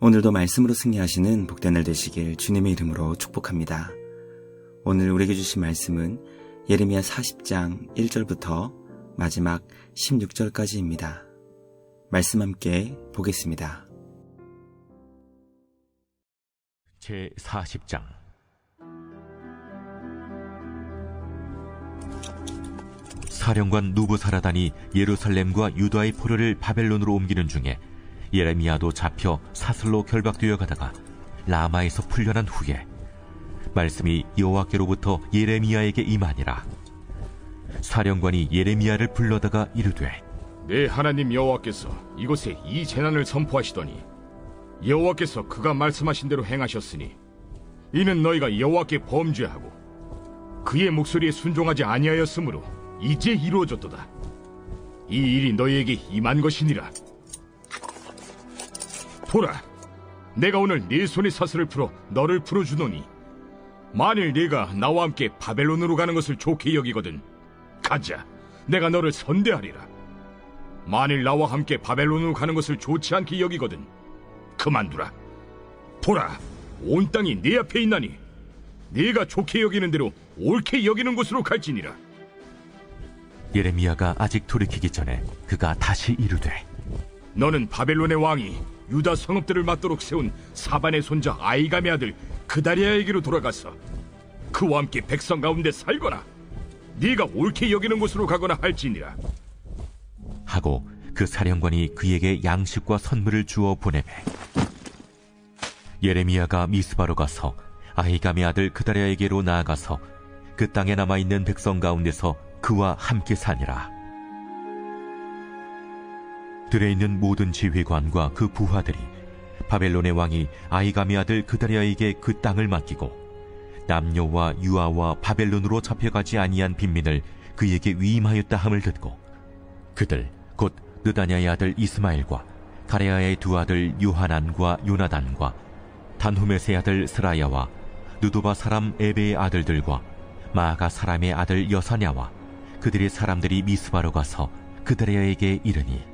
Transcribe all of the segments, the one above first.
오늘도 말씀으로 승리하시는 복된 날 되시길 주님의 이름으로 축복합니다. 오늘 우리에게 주신 말씀은 예레미야 40장 1절부터 마지막 16절까지입니다. 말씀 함께 보겠습니다. 제 40장 사령관 누부사라단이 예루살렘과 유다의 포로를 바벨론으로 옮기는 중에 예레미야도 잡혀 사슬로 결박되어 가다가 라마에서 풀려난 후에 말씀이 여호와께로부터 예레미야에게 임하니라 사령관이 예레미야를 불러다가 이르되 내 하나님 여호와께서 이곳에 이 재난을 선포하시더니 여호와께서 그가 말씀하신 대로 행하셨으니 이는 너희가 여호와께 범죄하고 그의 목소리에 순종하지 아니하였으므로 이제 이루어졌도다. 이 일이 너희에게 임한 것이니라. 보라, 내가 오늘 네 손의 사슬을 풀어 너를 풀어주노니 만일 네가 나와 함께 바벨론으로 가는 것을 좋게 여기거든 가자, 내가 너를 선대하리라. 만일 나와 함께 바벨론으로 가는 것을 좋지 않게 여기거든 그만두라. 보라, 온 땅이 네 앞에 있나니 네가 좋게 여기는 대로 옳게 여기는 곳으로 갈지니라. 예레미야가 아직 돌이키기 전에 그가 다시 이르되 너는 바벨론의 왕이 유다 성읍들을 맞도록 세운 사반의 손자 아이감의 아들 그다리아에게로 돌아가서 그와 함께 백성 가운데 살거나 네가 옳게 여기는 곳으로 가거나 할지니라. 하고 그 사령관이 그에게 양식과 선물을 주어 보내매 예레미야가 미스바로 가서 아히감의 아들 그다랴에게로 나아가서 그 땅에 남아 있는 백성 가운데서 그와 함께 사니라 들에 있는 모든 지휘관과 그 부하들이 바벨론의 왕이 아히감의 아들 그다랴에게 그 땅을 맡기고 남녀와 유아와 바벨론으로 잡혀가지 아니한 빈민을 그에게 위임하였다 함을 듣고 그들 곧 느다냐의 아들 이스마엘과 가레아의 두 아들 요하난과 요나단과 단후메스의 아들 스라야와 누도바 사람 에베의 아들들과 마아가 사람의 아들 여사냐와 그들의 사람들이 미스바로 가서 그다랴에게 이르니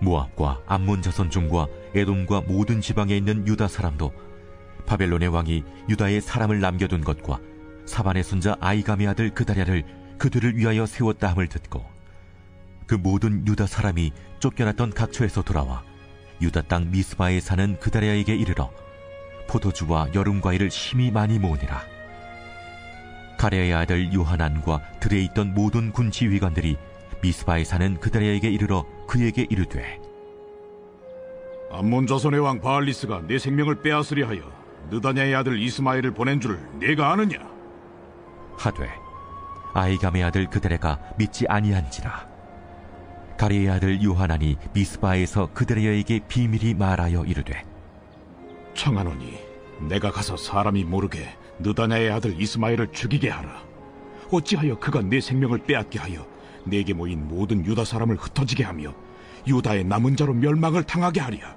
모압과 암몬 자손 중과 에돔과 모든 지방에 있는 유다 사람도 바벨론의 왕이 유다에 사람을 남겨둔 것과 사반의 손자 아이감의 아들 그다랴를 그들을 위하여 세웠다 함을 듣고 그 모든 유다 사람이 쫓겨났던 각처에서 돌아와 유다 땅 미스바에 사는 그다랴에게 이르러 포도주와 여름 과일을 심히 많이 모으니라. 가레아의 아들 요하난과 들에 있던 모든 군 지휘관들이 미스바에 사는 그다랴에게 이르러 그에게 이르되 암몬 자손의 왕 바알리스가 내 생명을 빼앗으려 하여 느다냐의 아들 이스마엘을 보낸 줄 네가 아느냐? 하되 아이감의 아들 그들에가 믿지 아니한지라 가리의 아들 요하난이 미스바에서 그들에게 비밀이 말하여 이르되 청하노니 내가 가서 사람이 모르게 느다냐의 아들 이스마엘을 죽이게 하라. 어찌하여 그가 내 생명을 빼앗게 하여 내게 모인 모든 유다 사람을 흩어지게 하며 유다의 남은 자로 멸망을 당하게 하랴.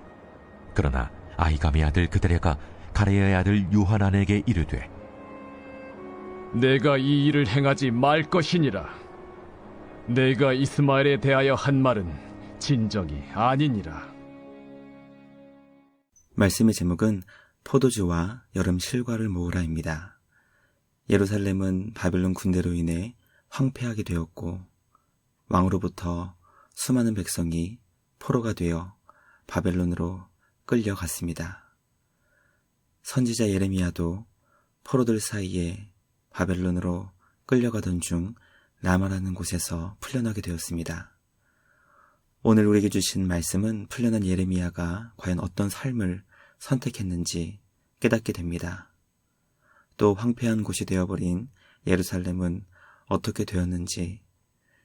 그러나 아이감의 아들 그들에가 가레의 아들 요하난에게 이르되 내가 이 일을 행하지 말 것이니라. 내가 이스마엘에 대하여 한 말은 진정이 아니니라. 말씀의 제목은 포도주와 여름 실과를 모으라입니다. 예루살렘은 바벨론 군대로 인해 황폐하게 되었고 왕으로부터 수많은 백성이 포로가 되어 바벨론으로 끌려갔습니다. 선지자 예레미야도 포로들 사이에 바벨론으로 끌려가던 중 라마라는 곳에서 풀려나게 되었습니다. 오늘 우리에게 주신 말씀은 풀려난 예레미야가 과연 어떤 삶을 선택했는지 깨닫게 됩니다. 또 황폐한 곳이 되어버린 예루살렘은 어떻게 되었는지,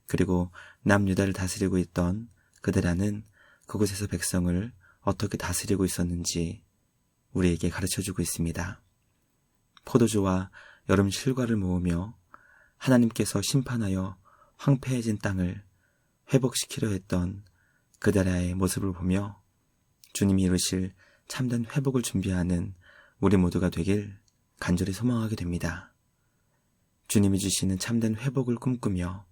그리고 남유다를 다스리고 있던 그들아는 그곳에서 백성을 어떻게 다스리고 있었는지 우리에게 가르쳐 주고 있습니다. 포도주와 여름 실과를 모으며 하나님께서 심판하여 황폐해진 땅을 회복시키려 했던 그다라의 모습을 보며 주님이 이루실 참된 회복을 준비하는 우리 모두가 되길 간절히 소망하게 됩니다. 주님이 주시는 참된 회복을 꿈꾸며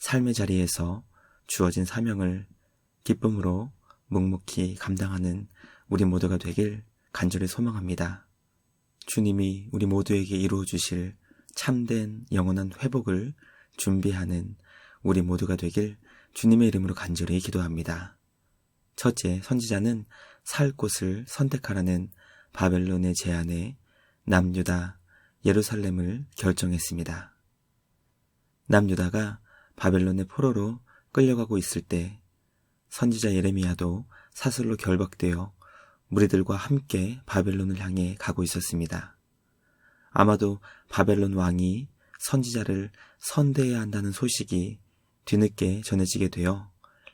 삶의 자리에서 주어진 사명을 기쁨으로 묵묵히 감당하는 우리 모두가 되길 간절히 소망합니다. 주님이 우리 모두에게 이루어 주실 참된 영원한 회복을 준비하는 우리 모두가 되길 주님의 이름으로 간절히 기도합니다. 첫째, 선지자는 살 곳을 선택하라는 바벨론의 제안에 남유다, 예루살렘을 결정했습니다. 남유다가 바벨론의 포로로 끌려가고 있을 때 선지자 예레미야도 사슬로 결박되어 무리들과 함께 바벨론을 향해 가고 있었습니다. 아마도 바벨론 왕이 선지자를 선대해야 한다는 소식이 뒤늦게 전해지게 되어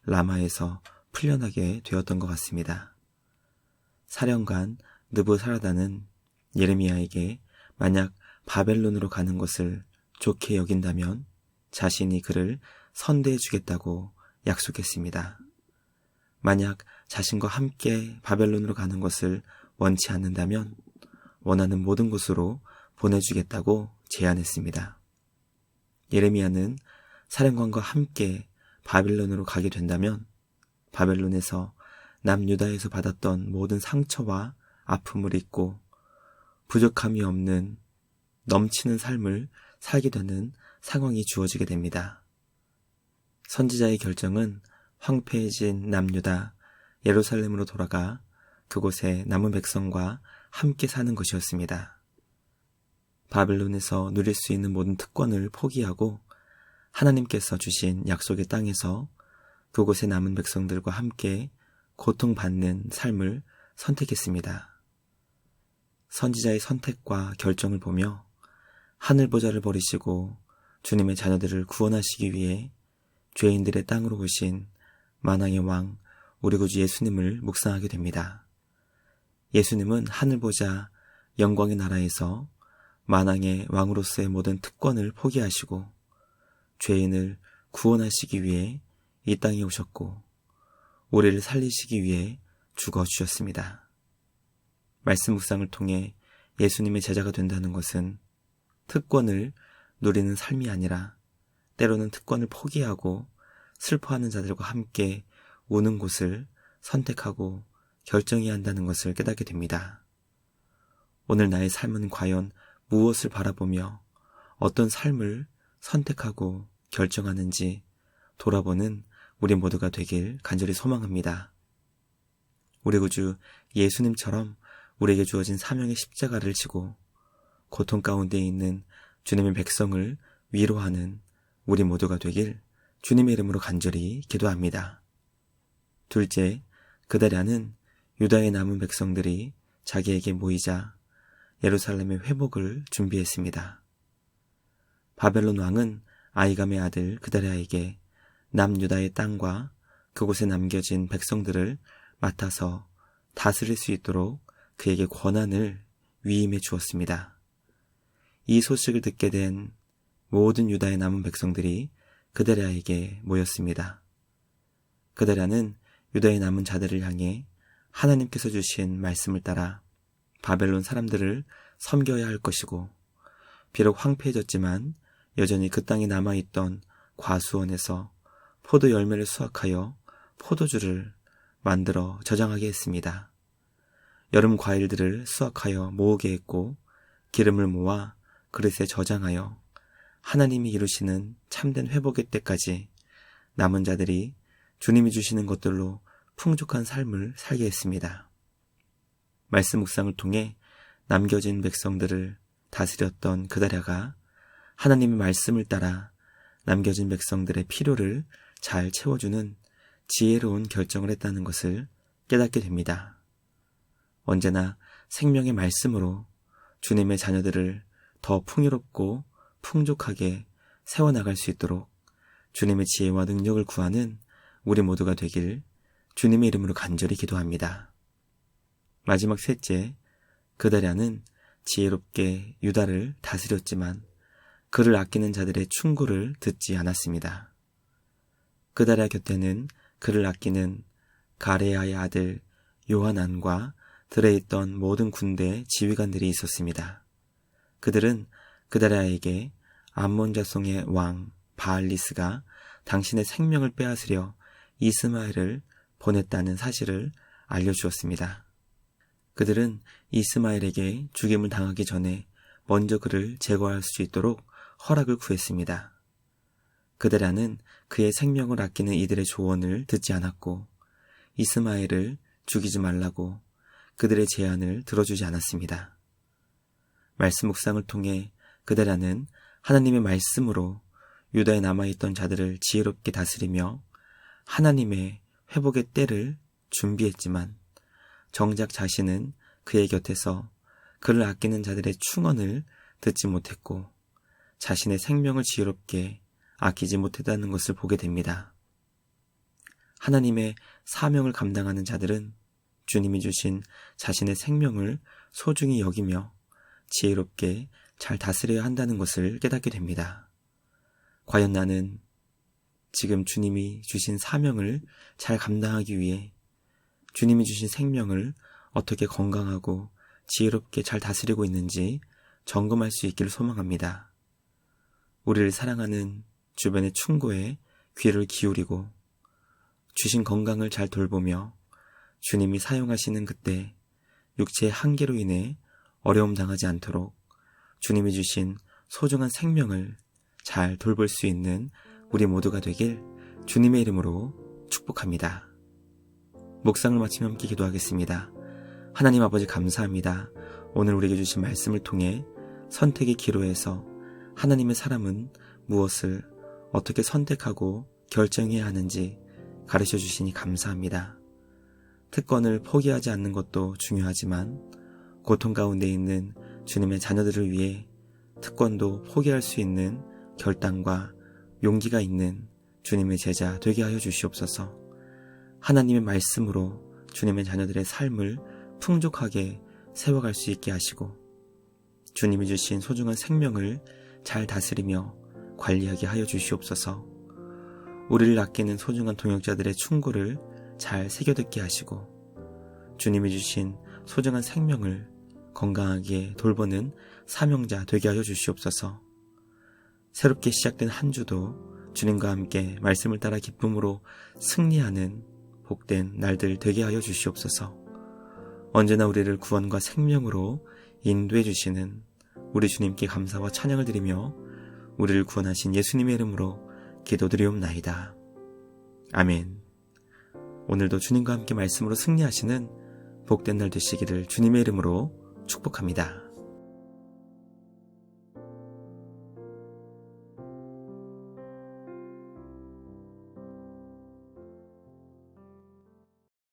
라마에서 풀려나게 되었던 것 같습니다. 사령관 느부사라다는 예레미야에게 만약 바벨론으로 가는 것을 좋게 여긴다면 자신이 그를 선대해 주겠다고 약속했습니다. 만약 자신과 함께 바벨론으로 가는 것을 원치 않는다면 원하는 모든 곳으로 보내주겠다고 제안했습니다. 예레미야는 사령관과 함께 바벨론으로 가게 된다면 바벨론에서 남유다에서 받았던 모든 상처와 아픔을 잊고 부족함이 없는 넘치는 삶을 살게 되는 상황이 주어지게 됩니다. 선지자의 결정은 황폐해진 남유다 예루살렘으로 돌아가 그곳에 남은 백성과 함께 사는 것이었습니다. 바벨론에서 누릴 수 있는 모든 특권을 포기하고 하나님께서 주신 약속의 땅에서 그곳에 남은 백성들과 함께 고통받는 삶을 선택했습니다. 선지자의 선택과 결정을 보며 하늘 보좌를 버리시고 주님의 자녀들을 구원하시기 위해 죄인들의 땅으로 오신 만왕의 왕 우리 구주 예수님을 묵상하게 됩니다. 예수님은 하늘 보좌 영광의 나라에서 만왕의 왕으로서의 모든 특권을 포기하시고 죄인을 구원하시기 위해 이 땅에 오셨고 우리를 살리시기 위해 죽어 주셨습니다. 말씀 묵상을 통해 예수님의 제자가 된다는 것은 특권을 누리는 삶이 아니라 때로는 특권을 포기하고 슬퍼하는 자들과 함께 우는 곳을 선택하고 결정해야 한다는 것을 깨닫게 됩니다. 오늘 나의 삶은 과연 무엇을 바라보며 어떤 삶을 선택하고 결정하는지 돌아보는 우리 모두가 되길 간절히 소망합니다. 우리 구주 예수님처럼 우리에게 주어진 사명의 십자가를 지고 고통 가운데 있는 주님의 백성을 위로하는 우리 모두가 되길 주님의 이름으로 간절히 기도합니다. 둘째, 그다라는 유다의 남은 백성들이 자기에게 모이자 예루살렘의 회복을 준비했습니다. 바벨론 왕은 아이감의 아들 그다랴에게 남유다의 땅과 그곳에 남겨진 백성들을 맡아서 다스릴 수 있도록 그에게 권한을 위임해 주었습니다. 이 소식을 듣게 된 모든 유다의 남은 백성들이 그다랴에게 모였습니다. 그다랴는 유다의 남은 자들을 향해 하나님께서 주신 말씀을 따라 바벨론 사람들을 섬겨야 할 것이고 비록 황폐해졌지만 여전히 그 땅에 남아있던 과수원에서 포도 열매를 수확하여 포도주를 만들어 저장하게 했습니다. 여름 과일들을 수확하여 모으게 했고 기름을 모아 그릇에 저장하여 하나님이 이루시는 참된 회복의 때까지 남은 자들이 주님이 주시는 것들로 풍족한 삶을 살게 했습니다. 말씀 묵상을 통해 남겨진 백성들을 다스렸던 그다랴가 하나님의 말씀을 따라 남겨진 백성들의 필요를 잘 채워주는 지혜로운 결정을 했다는 것을 깨닫게 됩니다. 언제나 생명의 말씀으로 주님의 자녀들을 더 풍요롭고 풍족하게 세워나갈 수 있도록 주님의 지혜와 능력을 구하는 우리 모두가 되길 주님의 이름으로 간절히 기도합니다. 마지막 셋째, 그다랴는 지혜롭게 유다를 다스렸지만 그를 아끼는 자들의 충고를 듣지 않았습니다. 그다랴 곁에는 그를 아끼는 가레아의 아들 요하난과 들에 있던 모든 군대 지휘관들이 있었습니다. 그들은 그다랴에게 암몬 자손의 왕 바알리스가 당신의 생명을 빼앗으려 이스마엘을 보냈다는 사실을 알려주었습니다. 그들은 이스마엘에게 죽임을 당하기 전에 먼저 그를 제거할 수 있도록 허락을 구했습니다. 그대라는 그의 생명을 아끼는 이들의 조언을 듣지 않았고 이스마엘을 죽이지 말라고 그들의 제안을 들어주지 않았습니다. 말씀 묵상을 통해 그대라는 하나님의 말씀으로 유다에 남아있던 자들을 지혜롭게 다스리며 하나님의 회복의 때를 준비했지만 정작 자신은 그의 곁에서 그를 아끼는 자들의 충언을 듣지 못했고 자신의 생명을 지혜롭게 아끼지 못했다는 것을 보게 됩니다. 하나님의 사명을 감당하는 자들은 주님이 주신 자신의 생명을 소중히 여기며 지혜롭게 잘 다스려야 한다는 것을 깨닫게 됩니다. 과연 나는 지금 주님이 주신 사명을 잘 감당하기 위해 주님이 주신 생명을 어떻게 건강하고 지혜롭게 잘 다스리고 있는지 점검할 수 있기를 소망합니다. 우리를 사랑하는 주변의 충고에 귀를 기울이고 주신 건강을 잘 돌보며 주님이 사용하시는 그때 육체의 한계로 인해 어려움 당하지 않도록 주님이 주신 소중한 생명을 잘 돌볼 수 있는 우리 모두가 되길 주님의 이름으로 축복합니다. 묵상을 마치며 함께 기도하겠습니다. 하나님 아버지 감사합니다. 오늘 우리에게 주신 말씀을 통해 선택의 기로에서 하나님의 사람은 무엇을 어떻게 선택하고 결정해야 하는지 가르쳐 주시니 감사합니다. 특권을 포기하지 않는 것도 중요하지만 고통 가운데 있는 주님의 자녀들을 위해 특권도 포기할 수 있는 결단과 용기가 있는 주님의 제자 되게 하여 주시옵소서. 하나님의 말씀으로 주님의 자녀들의 삶을 풍족하게 세워갈 수 있게 하시고 주님이 주신 소중한 생명을 잘 다스리며 관리하게 하여 주시옵소서. 우리를 아끼는 소중한 동역자들의 충고를 잘 새겨듣게 하시고 주님이 주신 소중한 생명을 건강하게 돌보는 사명자 되게 하여 주시옵소서. 새롭게 시작된 한 주도 주님과 함께 말씀을 따라 기쁨으로 승리하는 복된 날들 되게 하여 주시옵소서. 언제나 우리를 구원과 생명으로 인도해 주시는 우리 주님께 감사와 찬양을 드리며 우리를 구원하신 예수님의 이름으로 기도드리옵나이다. 아멘. 오늘도 주님과 함께 말씀으로 승리하시는 복된 날 되시기를 주님의 이름으로 축복합니다.